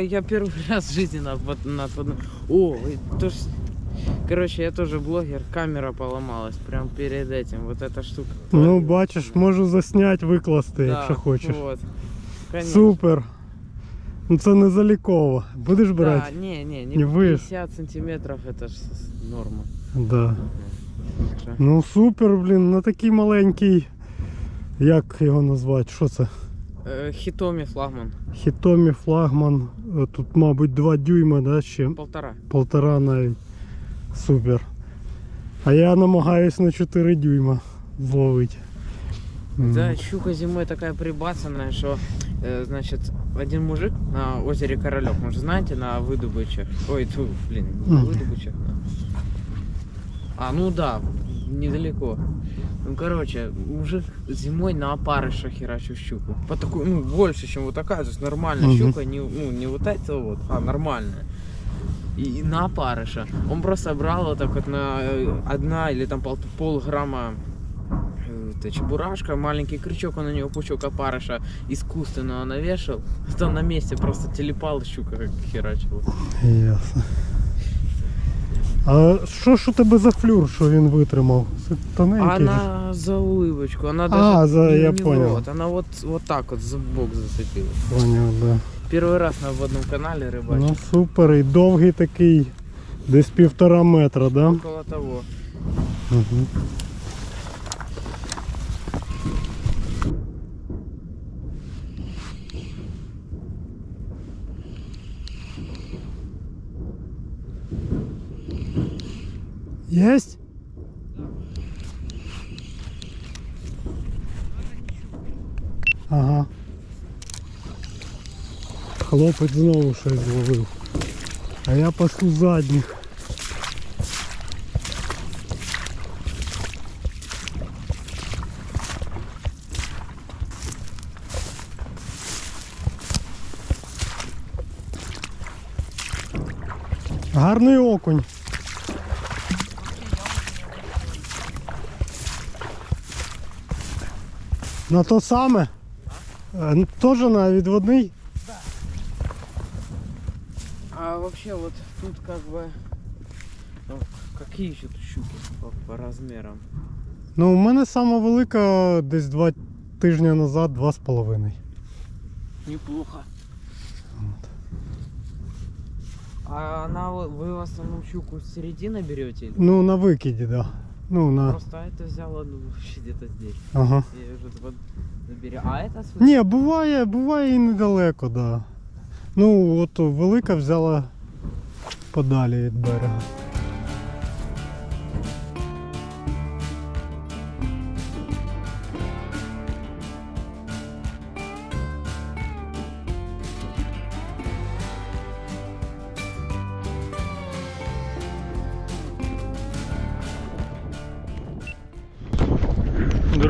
тут такая, я первый раз в жизни на, под- на подно- О, и то ж- Короче, я тоже блогер, камера поломалась прям перед этим, вот эта штука. Ну, бачиш, можу засняти, викласти, Да, якщо хочеш. Вот. Конечно. Супер. Ну це не заліково. Будеш брати? Да, не, не, не, Не вы. 50 сантиметров это ж с- норма. Да. Так що- Ну супер, блін, на такий маленький. Як його назвати? Що це? Е, Хитоми флагман. Хітомі флагман. Е, Тут, мабуть, 2 дюйма, да, ще Полтора. полтора навіть. Супер. А я намагаюсь на 4 дюйма зловити. М. Да, щука зимой такая прибацанная, что, э, значит, один мужик на озере Королек, может, знаете, на выдобычах. Ой, тьфу, блин, не на Мгм. выдобычах. на- А, ну да, недалеко. Ну, короче, мужик зимой на опарыша херачил щуку. По такой, ну, больше, чем вот такая, то есть нормальная Мгм. щука, не, ну, не вот эта вот, а нормальная. И, и на опарыша. Он просто брал вот так вот на э, одна или там пол, полграмма э, это чебурашка, маленький крючок, он на него пучок опарыша искусственного навешал. Там на месте просто телепал щука как херачила. Ясно. А що ж у тебе за флюр, що він витримав? Це тоненький. же. Она за улыбочку, она А, даже за- не, я не в понял. рот, она вот, вот так вот за бок зацепилась. Поняв, да. Первый раз на водном канале рыбачу. Ну супер, і довгий такий, десь півтора метра, да? Около того. Угу. Есть? Ага. Хлопець знову щось зловив. А я пасу задніх. Гарний окунь. На то саме? Е, Теж на відводний? А вообще вот тут как бы... ну, какие еще тут щуки по, по размерам? Ну, у мене сама велика десь два тижні назад, два з половиною. Неплохо. А она, вы вы в основном щуку с середины берете? или- Ну, на викиді, да. Ну, на. Просто это взяла ну, вообще где-то здесь. Ага. Я уже вот забери. А это с Ні, буває, буває і недалеко, да. Ну, от велика взяла подалі від берега.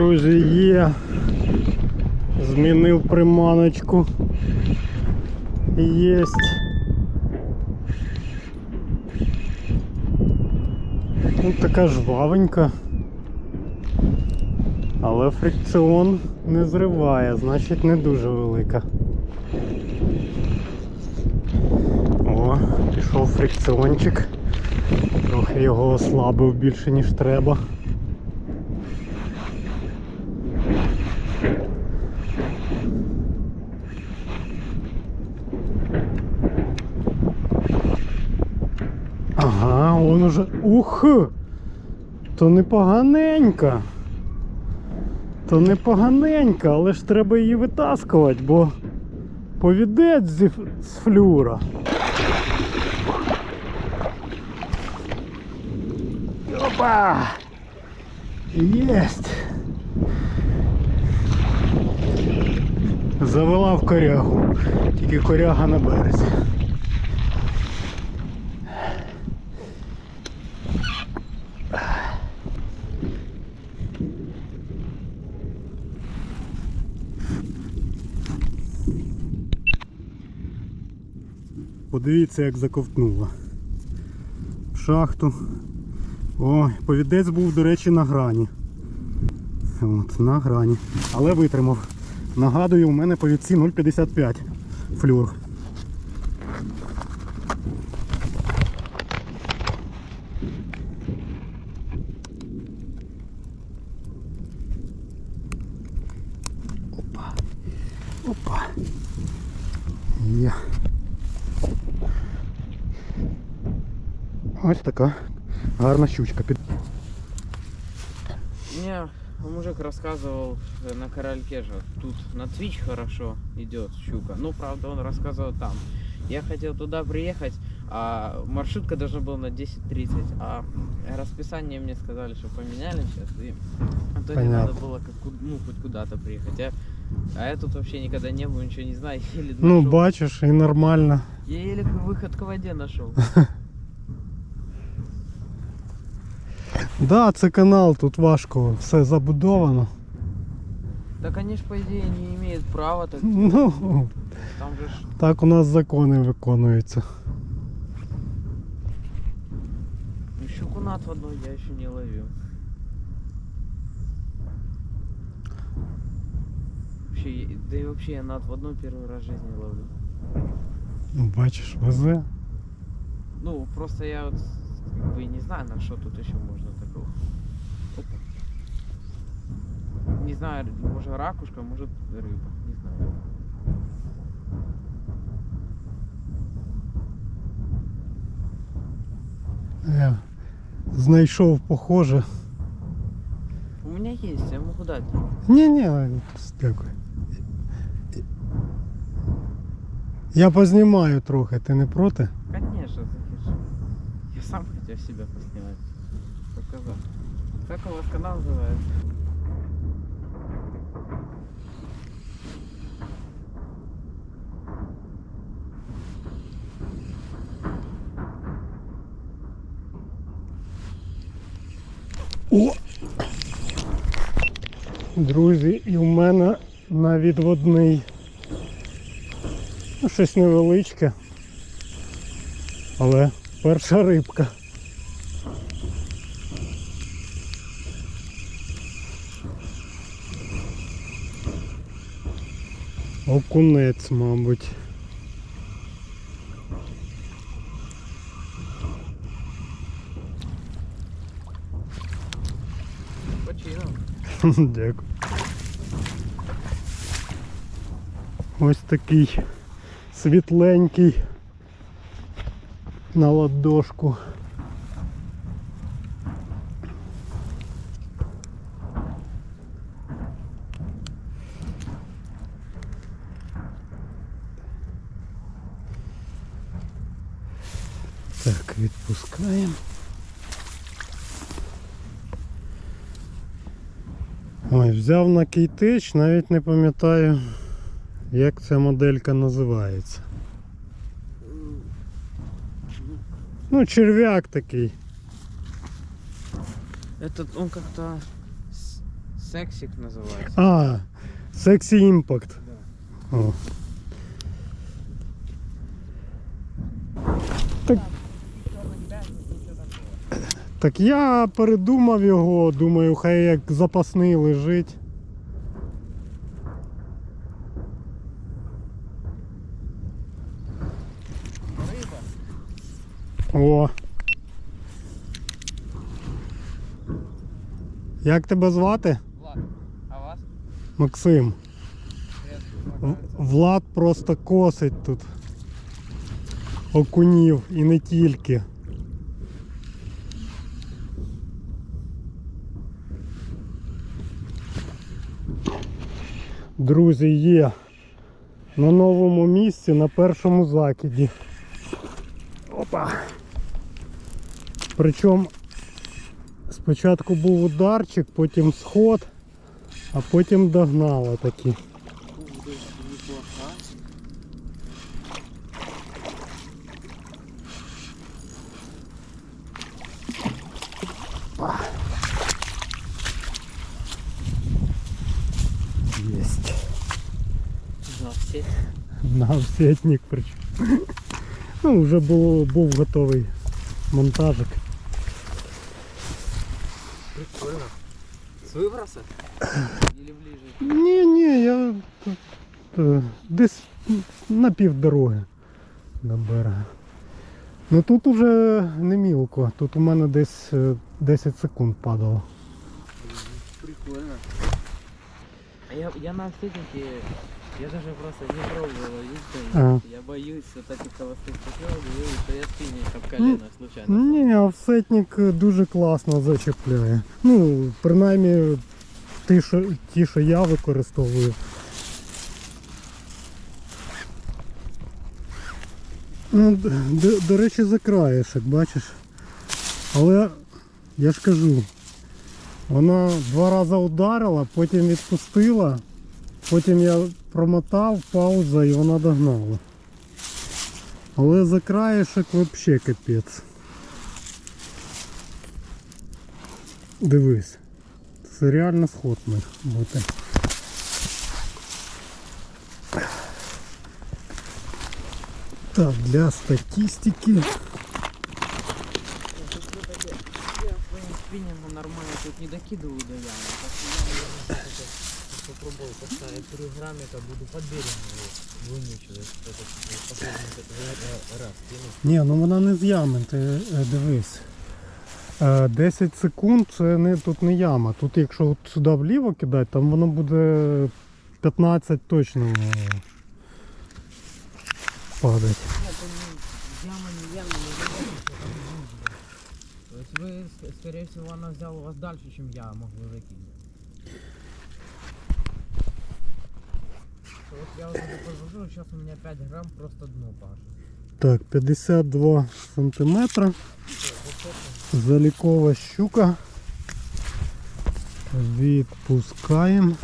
Друзі, є. Змінив приманочку. Єсть. Ну, така жвавенька. Але фрикціон не зриває, значить не дуже велика. О, пішов фрикціончик. Трохи його ослабив більше ніж треба. Ага, он уже. Ух! То непоганенька. То непоганенька, але ж треба її витаскувати, бо повідець зі з флюра. Опа! Єсть! Завела в корягу. Тільки коряга на березі. Подивіться, як заковтнуло. Шахту. Ой, повідець був, до речі, на грані. От, на грані. Але витримав. Нагадую, у мене повідці 0,55 флюр. Опа. Опа. Є. Ось така гарна щучка. Мне мужик рассказывал э, на корольке же, тут на Twitch хорошо идет щука. Ну, правда, он рассказывал там. Я хотел туда приехать, а маршрутка должна была на 10.30, а расписание мне сказали, что поменяли сейчас, и в итоге Понятно. надо было как, ну, хоть куда-то приехать. Я- а я тут вообще никогда не был, ничего не знаю, еле Ну, нашел. бачиш, і нормально. Я еле выход к воде нашел. Да, це канал, тут важко, все забудовано. Так они ж, по идее, не имеют права, так, Ну, там же ж так у нас закони виконуються. Ну, щуку над водой я еще не ловил. Вообще, да и вообще я над водой первый раз в жизни ловлю. Ну, Бачиш, везе. Ну, просто я вот как бы и не знаю, на что тут еще можно такого. Опа. Не знаю, может ракушка, может рыба, не знаю. Я знайшов похоже. У меня есть, я могу дать. Ні, дякую. Я познімаю трохи, ти не проти? Хотел себя поснимать. Показал. Как у вас канал называется? О! Друзі, і в мене на відводний. Щось невеличке. Але перша рибка. Окунець, мабуть. Дякую. Ось такий світленький на ладошку. Так, відпускаємо. Ой, взяв на кейтич, навіть не пам'ятаю, як ця моделька називається. Ну, черв'як такий. Этот, он как-то сексик называется. А, Sexy Impact. Да. О. Так, так я передумав його, думаю, хай як запасний лежить. О. Як тебе звати? Влад, а вас? Максим. Влад просто косить тут. Окунів і не тільки. Друзі, є на новому місці на першому закиді. Опа. Причому спочатку був ударчик, потім сход, а потім догнало таки. Ух, да, неплохо. Есть. На сеть. На причем. Ну, вже було, був готовий монтажик. Прикольно. С выброса? Или ближе? Ні, ні, я тут, е, десь на півдороги до берега. Ну тут уже не мілко, тут у мене десь е, 10 секунд падало. Прикольно. А Я, я на охотнике, я даже просто не пробовал ловить. Ага. Я боюсь вот таких холостых поклевок, боюсь, что я спиннинг об колено случайно. Ні, офсетник дуже класно зачепляє. Ну, принаймні ті, що, ті, що я використовую. Ну, до, до речі, за краєшок, бачиш. Але я ж кажу, вона два рази ударила, потім відпустила, потім я промотав, пауза і вона догнала. Але за краєшок взагалі капець. Дивись. Це реально сход міг бути. Так, для статистики. Спиннингом нормально тут не докидываю до ямы Так что я наверное, попробую поставить три граммика, буду под берегом его вымучивать. Этот, э, последний этот, э, раз кинуть. Ні, ну вона не з ями, ти е, дивись. Е, 10 секунд це не, тут не яма. Тут якщо от сюди вліво кидати, там воно буде 15 точно е, падати. Нет, это не яма, не яма, не яма. То есть вы, Закинуть. Вот я уже пожужу, сейчас у меня 5 грамм просто дно пашет. Так, 52 сантиметра. Залікова щука. Відпускаємо.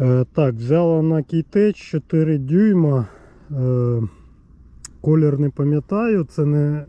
Е, так, взяла на кейтеч 4 дюйма. Е, колір не пам'ятаю, це не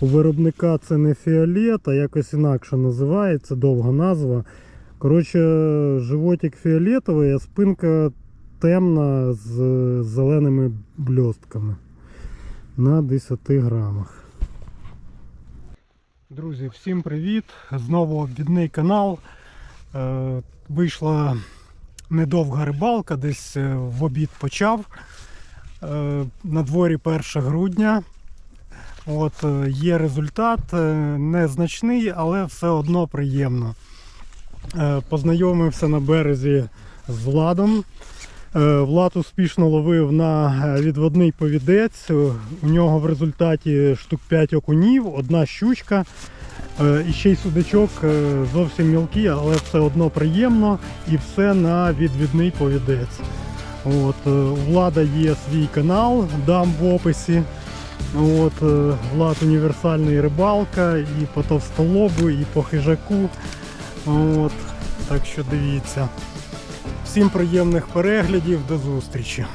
у виробника це не фіолет, а якось інакше називається, довга назва. Коротше, животик фіолетовий, а спинка темна з зеленими бльостками на 10 грамах. Друзі, всім привіт! Знову обідний канал. Е, вийшла недовга рибалка, десь е, в обід почав. Е, На дворі 1 грудня. От, е, є результат, е, незначний, але все одно приємно. Е, Познайомився на березі з Владом. Влад успішно ловив на відводний повідець. У нього в результаті штук 5 окунів, одна щучка. І ще й судачок зовсім мілкий, але все одно приємно і все на відвідний повідець. От, у Влада є свій канал, дам в описі. Е, Влад універсальний рибалка і по товстолобу, і по хижаку. От, так що дивіться. Всім приємних переглядів, до зустрічі.